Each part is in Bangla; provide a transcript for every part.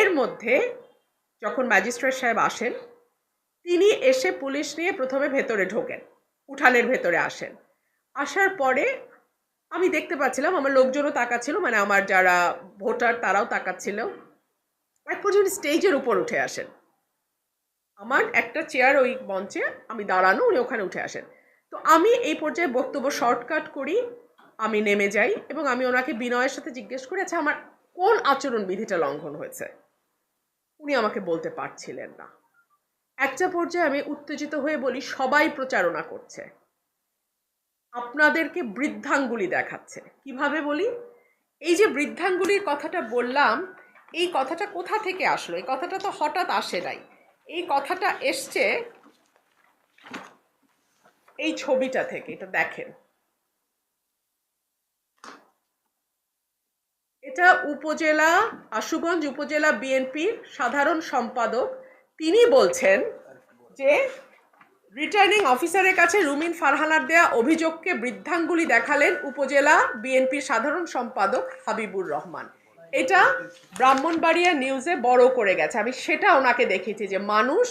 এর মধ্যে যখন ম্যাজিস্ট্রেট সাহেব আসেন, তিনি এসে পুলিশ নিয়ে প্রথমে ভেতরে ঢোকেন, উঠানের ভেতরে আসেন। আসার পরে আমি দেখতে পাচ্ছিলাম, আমার লোকজনও তাকাচ্ছিল মানে আমার যারা ভোটার তারাও তাকাচ্ছিল। এক পর্যন্ত স্টেজের উপর উঠে আসেন। আমার একটা চেয়ার ওই মঞ্চে, আমি দাঁড়ানো, উনি ওখানে উঠে আসেন। তো আমি এই পর্যায়ে বক্তব্য শর্টকাট করি, আমি নেমে যাই এবং আমি ওনাকে বিনয়ের সাথে জিজ্ঞেস করি আচ্ছা আমার কোন আচরণ বিধিটা লঙ্ঘন হয়েছে? উনি আমাকে বলতে পারছিলেন না। একটা পর্যায়ে আমি উত্তেজিত হয়ে বলি, সবাই প্রচারণা করছে। আপনাদেরকে বৃদ্ধাঙ্গুলি দেখাচ্ছে। কীভাবে বলি? এই যে বৃদ্ধাঙ্গুলির কথাটা বললাম, এই কথাটা কোথা থেকে আসলো? এই কথাটা তো হঠাৎ আসে নাই। এই কথাটা এসছে এই ছবিটা থেকে, এটা দেখেন। এটা উপজেলা, আশুগঞ্জ উপজেলা বিএনপির সাধারণ সম্পাদক, তিনি বলছেন যে রিটার্নিং অফিসারের কাছে রুমিন ফারহানার দেয়া অভিযোগকে বৃদ্ধাঙ্গুলি দেখালেন উপজেলা বিএনপির সাধারণ সম্পাদক হাবিবুর রহমান। এটা ব্রাহ্মণবাড়িয়া নিউজে বড় করে গেছে। আমি সেটা ওনাকে দেখেছি যে মানুষ,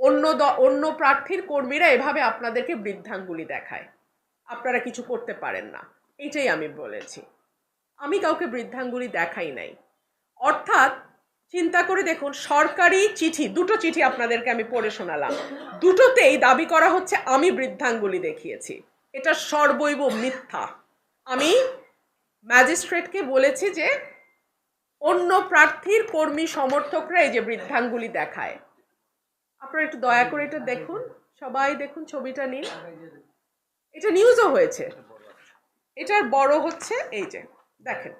অন্য অন্য প্রার্থীর কর্মীরা এভাবে আপনাদেরকে বৃদ্ধাঙ্গুলি দেখায়। আপনারা কিছু করতে পারেন না। এটাই আমি বলেছি। আমি কাউকে বৃদ্ধাঙ্গুলি দেখাই নাই। অর্থাৎ চিন্তা করে দেখুন, সরকারি চিঠি, দুটো চিঠি আপনাদেরকে আমি পড়ে শোনালাম। দুটোতেই দাবি করা হচ্ছে, আমি বৃদ্ধাঙ্গুলি দেখিয়েছি। এটা সর্বৈব মিথ্যা। আমি ম্যাজিস্ট্রেটকে বলেছি যে, অন্য প্রার্থীর কর্মী সমর্থকরা এই যে বৃদ্ধাঙ্গুলি দেখায়। আপনারা একটু দয়া করে এটা দেখুন। সবাই দেখুন, ছবিটা নিন। এটা নিউজও হয়েছে। এটার বড় হচ্ছে, এই যে। দেখেন।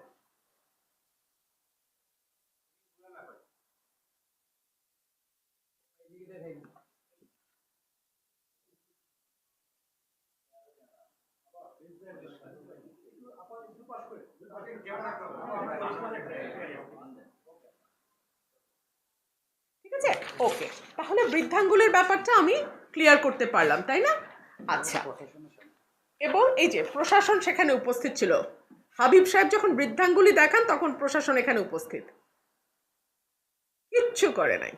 ঠিক আছে? ওকে তাহলে বৃদ্ধাঙ্গুলের ব্যাপারটা আমি ক্লিয়ার করতে পারলাম তাই না? আচ্ছা। এবং এই যে প্রশাসন সেখানে উপস্থিত ছিল। হাবিব সাহেব যখন বৃদ্ধাঙ্গুলি দেখান, তখন প্রশাসন এখানে উপস্থিত। কিচ্ছু করে নাই।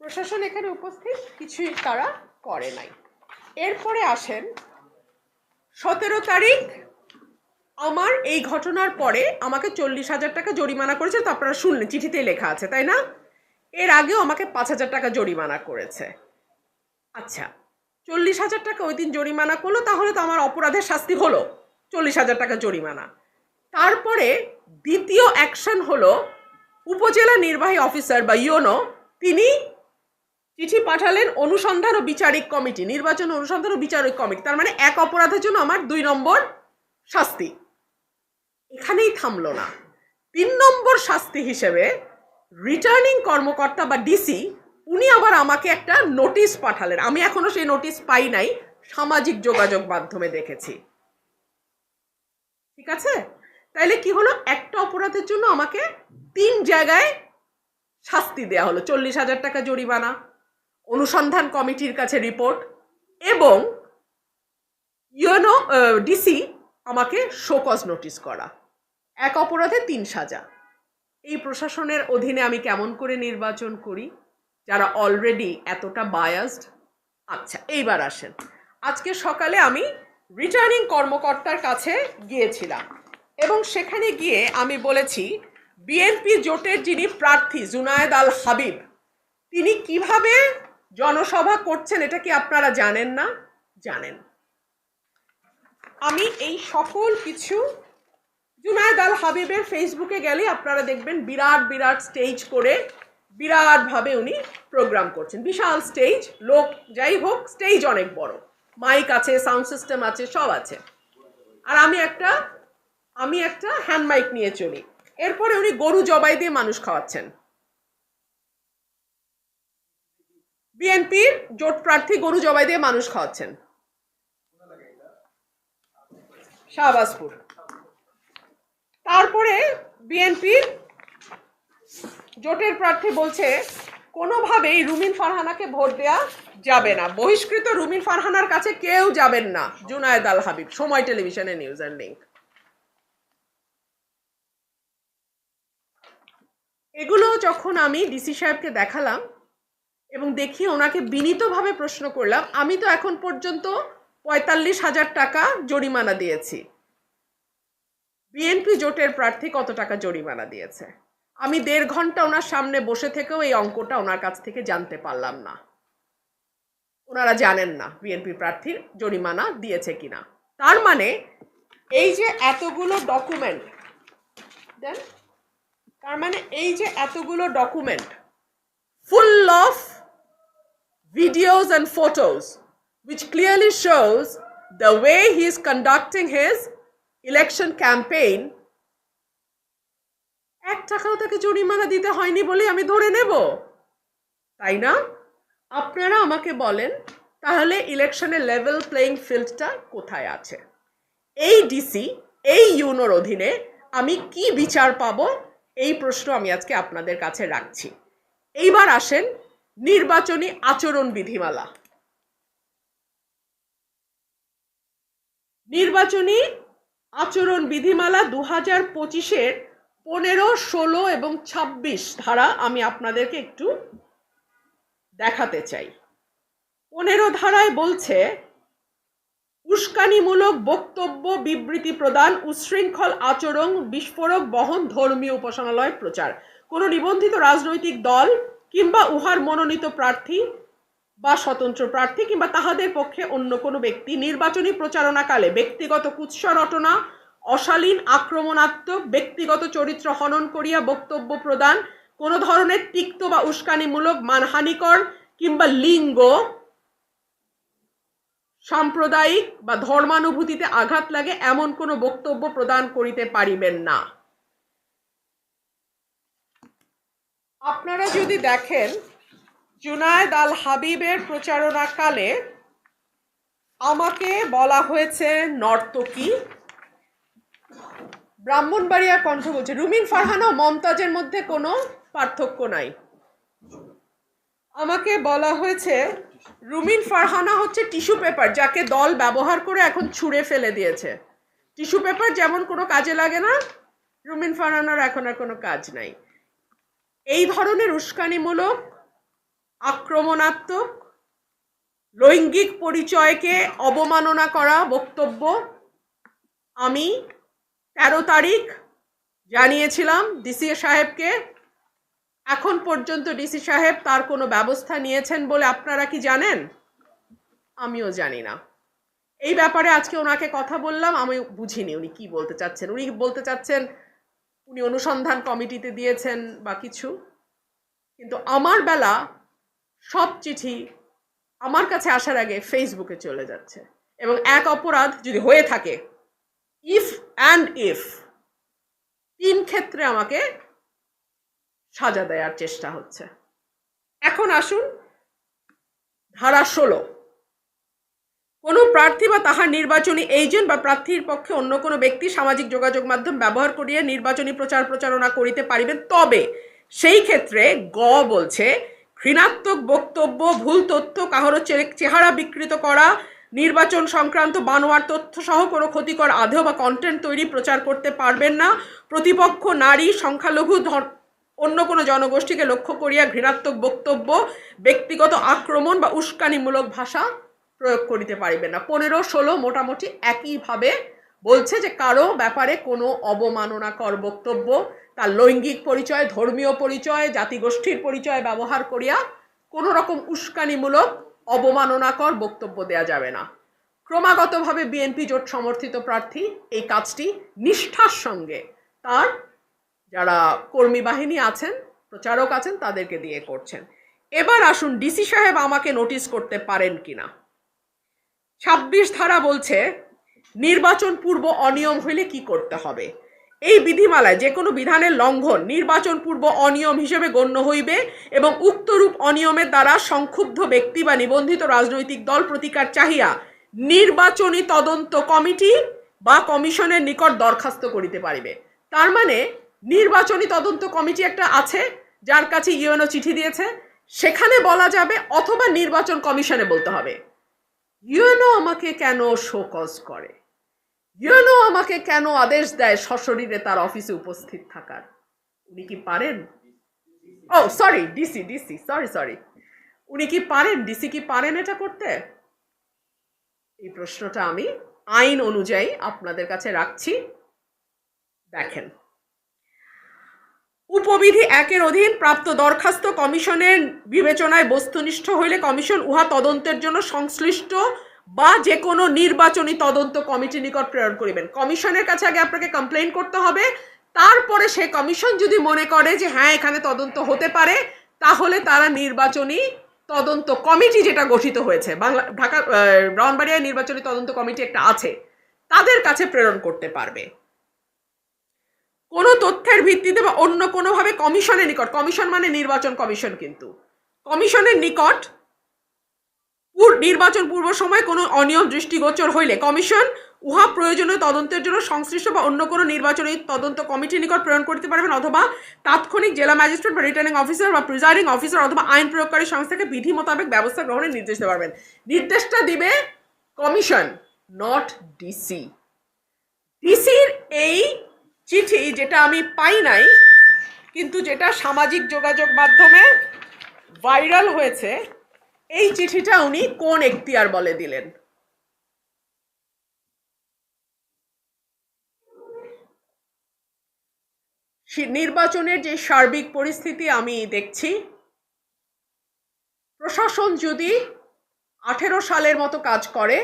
প্রশাসন এখানে উপস্থিত, কিছুই তারা করে নাই। এরপরে আসেন, সতেরো তারিখ, আমার এই ঘটনার পরে আমাকে চল্লিশ হাজার টাকা জরিমানা করেছে, তো আপনারা শুনলেন, চিঠিতেই লেখা আছে, তাই না? এর আগেও আমাকে পাঁচ হাজার টাকা জরিমানা করেছে। আচ্ছা চল্লিশ হাজার টাকা ওই দিন জরিমানা করল, তাহলে তো আমার অপরাধের শাস্তি হলো। চল্লিশ হাজার টাকা জরিমানা। তারপরে দ্বিতীয় অ্যাকশন হলো, উপজেলা নির্বাহী অফিসার বা ইয়োনো তিনি চিঠি পাঠালেন অনুসন্ধান ও বিচারিক কমিটি, নির্বাচন অনুসন্ধান ও বিচারিক কমিটি। তার মানে এক অপরাধের জন্য আমার দুই নম্বর শাস্তি। এখানেই থামলো না। তিন নম্বর শাস্তি হিসেবে রিটার্নিং কর্মকর্তা বা ডিসি উনি আবার আমাকে একটা নোটিশ পাঠালেন। আমি এখনও সেই নোটিশ পাই নাই, সামাজিক যোগাযোগ মাধ্যমে দেখেছি। ঠিক আছে? তাইলে কি হলো? একটা অপরাধের জন্য আমাকে তিন জায়গায় শাস্তি দেয়া হলো। চল্লিশ হাজার টাকা জরিমানা, অনুসন্ধান কমিটির কাছে রিপোর্ট এবং ইউনো ডিসি আমাকে শোকজ নোটিশ করা। এক অপরাধে তিন সাজা। এই প্রশাসনের অধীনে আমি কেমন করে নির্বাচন করি? যারা অলরেডি এতটা বায়াসড আচ্ছা এইবার আসেন। আজকে সকালে আমি রিটার্নিং কর্মকর্তার কাছে গিয়েছিলাম এবং সেখানে গিয়ে আমি বলেছি বিএনপি জোটের যিনি প্রার্থী জুনায়েদ আল হাবিব, তিনি কীভাবে জনসভা করছেন এটা কি আপনারা জানেন না? জানেন। আমি এই সকল কিছু জুনায়দ আল হাবিবের ফেসবুকে গেলে আপনারা দেখবেন বিরাট বিরাট স্টেজ করে বিরাটভাবে উনি প্রোগ্রাম করছেন। বিশাল স্টেজ লোক যাই হোক স্টেজ অনেক বড়। মাইক আছে সাউন্ড সিস্টেম আছে, সব আছে। আর আমি একটা আমি একটা হ্যান্ড মাইক নিয়ে চলি। এরপরে উনি গরু জবাই দিয়ে মানুষ খাওয়াচ্ছেন। বিএনপির জোট প্রার্থী গরু জবাই দিয়ে মানুষ খাওয়াচ্ছেন। শাহবাজপুর। তারপরে বিএনপির জোটের প্রার্থী বলছে, কোনোভাবেই রুমিন ফারহানাকে ভোট দেয়া যাবে না। বহিষ্কৃত রুমিন ফারহানার কাছে কেউ যাবেন না। জুনায়েদ আল হাবিব, সময় টেলিভিশনের নিউজের লিঙ্ক এগুলো যখন আমি ডিসি সাহেবকে দেখালাম এবং দেখি ওনাকে বিনীতভাবে প্রশ্ন করলাম, আমি তো এখন পর্যন্ত পঁয়তাল্লিশ হাজার টাকা জরিমানা দিয়েছি। বিএনপি জোটের প্রার্থী কত টাকা জরিমানা দিয়েছে? আমি দেড় ঘণ্টা ওনার সামনে বসে থেকেও এই অঙ্কটা ওনার কাছ থেকে জানতে পারলাম না। ওনারা জানেন না বিএনপি প্রার্থীর জরিমানা দিয়েছে কিনা। তার মানে এই যে এতগুলো ডকুমেন্ট দেন, তার মানে এই যে এতগুলো document full of videos and photos, which clearly shows the way he is conducting his election campaign এক টাকাও তাকে জরিমানা দিতে হয়নি বলে আমি ধরে নেব। তাই না? আপনারা আমাকে বলেন, তাহলে ইলেকশনের লেভেল প্লেইং ফিল্ডটা কোথায় আছে? এই ডিসি এই ইউনোর অধীনে আমি কি বিচার পাবো? এই প্রশ্ন আমি আজকে আপনাদের কাছে রাখছি। এইবার আসেন নির্বাচনী আচরণ বিধিমালা। নির্বাচনী আচরণ বিধিমালা দু হাজার পঁচিশের পনেরো, ষোলো এবং ছাব্বিশ ধারা আমি আপনাদেরকে একটু দেখাতে চাই। পনেরো ধারায় বলছে, উস্কানিমূলক বক্তব্য, বিবৃতি প্রদান উচ্ছৃঙ্খল আচরণ, বিস্ফোরক, বহন, ধর্মীয় উপাসনালয় প্রচার। কোনো নিবন্ধিত রাজনৈতিক দল কিংবা উহার মনোনীত প্রার্থী বা স্বতন্ত্র প্রার্থী কিংবা তাহাদের পক্ষে অন্য কোনো ব্যক্তি নির্বাচনী প্রচারণাকালে ব্যক্তিগত কুৎস রটনা অশালীন, আক্রমণাত্মক, ব্যক্তিগত চরিত্র হনন করিয়া বক্তব্য প্রদান, কোনো ধরনের তিক্ত বা উস্কানিমূলক, মানহানিকর কিংবা লিঙ্গ সাম্প্রদায়িক বা ধর্মানুভূতিতে আঘাত লাগে, এমন কোনো বক্তব্য প্রদান করিতে পারিবেন না। আপনারা যদি দেখেন, জুনায়দ আল হাবিবের প্রচারণাকালে আমাকে বলা হয়েছে, নর্তকী ব্রাহ্মণবাড়িয়া কণ্ঠ বলছে, রুমিন ফারহানা মমতাজের মধ্যে কোনো পার্থক্য নাই। আমাকে বলা হয়েছে, রুমিন ফারহানা হচ্ছে টিস্যু পেপার যাকে দল ব্যবহার করে এখন ছুঁড়ে ফেলে দিয়েছে। টিস্যু পেপার যেমন কোনো কাজে লাগে না, রুমিন ফারহানার এখন আর কোনো কাজ নাই। এই ধরনের উস্কানিমূলক, আক্রমণাত্মক, লৈঙ্গিক পরিচয়কে অবমাননা করা বক্তব্য আমি তেরো তারিখ জানিয়েছিলাম ডিসি সাহেবকে। এখন পর্যন্ত ডিসি সাহেব তার কোনো ব্যবস্থা নিয়েছেন বলে আপনারা কি জানেন? আমিও জানি না। এই ব্যাপারে আজকে ওনাকে কথা বললাম, আমি বুঝিনি উনি কি বলতে চাচ্ছেন। উনি বলতে চাচ্ছেন, উনি অনুসন্ধান কমিটিতে দিয়েছেন বা কিছু। কিন্তু আমার বেলা সব চিঠি আমার কাছে আসার আগে ফেসবুকে চলে যাচ্ছে। এবং এক অপরাধ যদি হয়ে থাকে ইফ অ্যান্ড ইফ তিন ক্ষেত্রে আমাকে সাজা দেওয়ার চেষ্টা হচ্ছে। এখন আসুন, ধারা ষোলো। কোনো প্রার্থী বা তাহার নির্বাচনী এজেন্ট বা প্রার্থীর পক্ষে অন্য কোনো ব্যক্তি সামাজিক যোগাযোগ মাধ্যম ব্যবহার করিয়া নির্বাচনী প্রচার প্রচারণা করিতে পারিবেন, তবে সেই ক্ষেত্রে গ বলছে, ঘৃণাত্মক বক্তব্য, ভুল তথ্য, কাহারও চেহারা বিকৃত করা নির্বাচন সংক্রান্ত বানোয়ার তথ্য সহ কোনো ক্ষতিকর আধেয় বা কন্টেন্ট তৈরি প্রচার করতে পারবেন না। প্রতিপক্ষ নারী, সংখ্যালঘু অন্য কোনো জনগোষ্ঠীকে লক্ষ্য করিয়া ঘৃণাত্মক বক্তব্য, ব্যক্তিগত আক্রমণ বা উস্কানিমূলক ভাষা প্রয়োগ করিতে পারিবে না। পনেরো, ষোলো মোটামুটি একইভাবে বলছে যে কারও ব্যাপারে কোনো অবমাননাকর বক্তব্য, তার লৈঙ্গিক পরিচয়, ধর্মীয় পরিচয়, জাতিগোষ্ঠীর পরিচয় ব্যবহার করিয়া কোনো রকম উস্কানিমূলক অবমাননাকর বক্তব্য দেয়া যাবে না। ক্রমাগতভাবে বিএনপি জোট সমর্থিত প্রার্থী এই কাজটি নিষ্ঠার সঙ্গে তার যারা কর্মী বাহিনী আছেন, প্রচারক আছেন, তাদেরকে দিয়ে করছেন। এবার আসুন, ডিসি সাহেব আমাকে নোটিশ করতে পারেন কিনা? ছাব্বিশ ধারা বলছে, নির্বাচন পূর্ব অনিয়ম হইলে কি করতে হবে? এই বিধিমালায় যে কোনো বিধানের লঙ্ঘন নির্বাচন পূর্ব অনিয়ম হিসেবে গণ্য হইবে এবং উক্তরূপ অনিয়মের দ্বারা সংক্ষুব্ধ ব্যক্তি বা নিবন্ধিত রাজনৈতিক দল প্রতিকার চাহিয়া নির্বাচনী তদন্ত কমিটি বা কমিশনের নিকট দরখাস্ত করিতে পারিবে। তার মানে নির্বাচনী তদন্ত কমিটি একটা আছে, যার কাছে ইউএনও চিঠি দিয়েছে, সেখানে বলা যাবে অথবা নির্বাচন কমিশনে বলতে হবে। ইউএনও আমাকে কেন শোকজ করে? ইউএনও আমাকে কেন আদেশ দেয় সশরীরে তার অফিসে উপস্থিত থাকার? উনি কি পারেন? ও sorry DC DC sorry sorry উনি কি পারেন? ডিসি কি পারেন এটা করতে? এই প্রশ্নটা আমি আইন অনুযায়ী আপনাদের কাছে রাখছি। দেখেন। উপবিধি একের অধীন প্রাপ্ত দরখাস্ত কমিশনের বিবেচনায় বস্তুনিষ্ঠ হইলে কমিশন উহা তদন্তের জন্য সংশ্লিষ্ট বা যে কোনো নির্বাচনী তদন্ত কমিটি নিকট প্রেরণ করিবেন। কমিশনের কাছে আগে আপনাকে কমপ্লেন করতে হবে। তারপরে সে কমিশন যদি মনে করে যে হ্যাঁ এখানে তদন্ত হতে পারে তাহলে তারা নির্বাচনী তদন্ত কমিটি যেটা গঠিত হয়েছে বাংলা ঢাকা আহ, নির্বাচনী তদন্ত কমিটি একটা আছে তাদের কাছে প্রেরণ করতে পারবে। কোনো তথ্যের ভিত্তিতে বা অন্য কোনোভাবে কমিশনের নিকট কমিশন মানে নির্বাচন কমিশন কিন্তু। কমিশনের নিকট নির্বাচন পূর্ব সময় কোনো অনিয়ম দৃষ্টিগোচর হইলে কমিশন উহা প্রয়োজনীয় তদন্তের জন্য সংশ্লিষ্ট বা অন্য কোনো নির্বাচনী তদন্ত কমিটির নিকট প্রেরণ করতে পারবেন অথবা তাৎক্ষণিক জেলা ম্যাজিস্ট্রেট বা রিটার্নিং অফিসার বা প্রিজাইডিং অফিসার অথবা আইন প্রয়োগকারী সংস্থাকে বিধি মোতাবেক ব্যবস্থা গ্রহণের নির্দেশ দিতে পারবেন। নির্দেশটা দিবে কমিশন নট ডিসি ডিসির এই চিঠি যেটা আমি পাই নাই, কিন্তু যেটা সামাজিক যোগাযোগ মাধ্যমে ভাইরাল হয়েছে এই চিঠিটা উনি কোন এখতিয়ার বলে দিলেন? নির্বাচনের যে সার্বিক পরিস্থিতি আমি দেখছি, প্রশাসন যদি আঠেরো সালের মতো কাজ করে,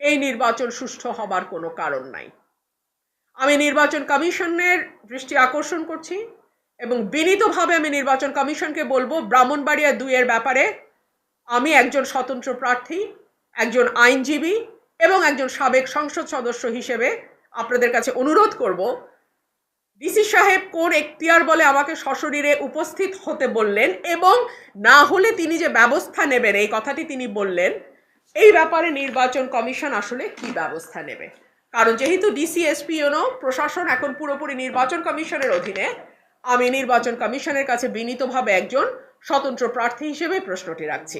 এই নির্বাচন সুষ্ঠু হবার কোনো কারণ নাই। আমি নির্বাচন কমিশনের দৃষ্টি আকর্ষণ করছি এবং বিনীতভাবে আমি নির্বাচন কমিশনকে বলব, ব্রাহ্মণবাড়িয়া দুইয়ের ব্যাপারে আমি একজন স্বতন্ত্র প্রার্থী, একজন আইনজীবী এবং একজন সাবেক সংসদ সদস্য হিসেবে আপনাদের কাছে অনুরোধ করব ডিসি সাহেব কোন এখতিয়ার বলে আমাকে সশরীরে উপস্থিত হতে বললেন এবং না হলে তিনি যে ব্যবস্থা নেবেন, এই কথাটি তিনি বললেন, এই ব্যাপারে নির্বাচন কমিশন আসলে কি ব্যবস্থা নেবে? কারণ যেহেতু ডিসি এসপি প্রশাসন এখন পুরোপুরি নির্বাচন কমিশনের অধীনে, আমি নির্বাচন কমিশনের কাছে বিনীতভাবে একজন স্বতন্ত্র প্রার্থী হিসেবে প্রশ্নটি রাখছি।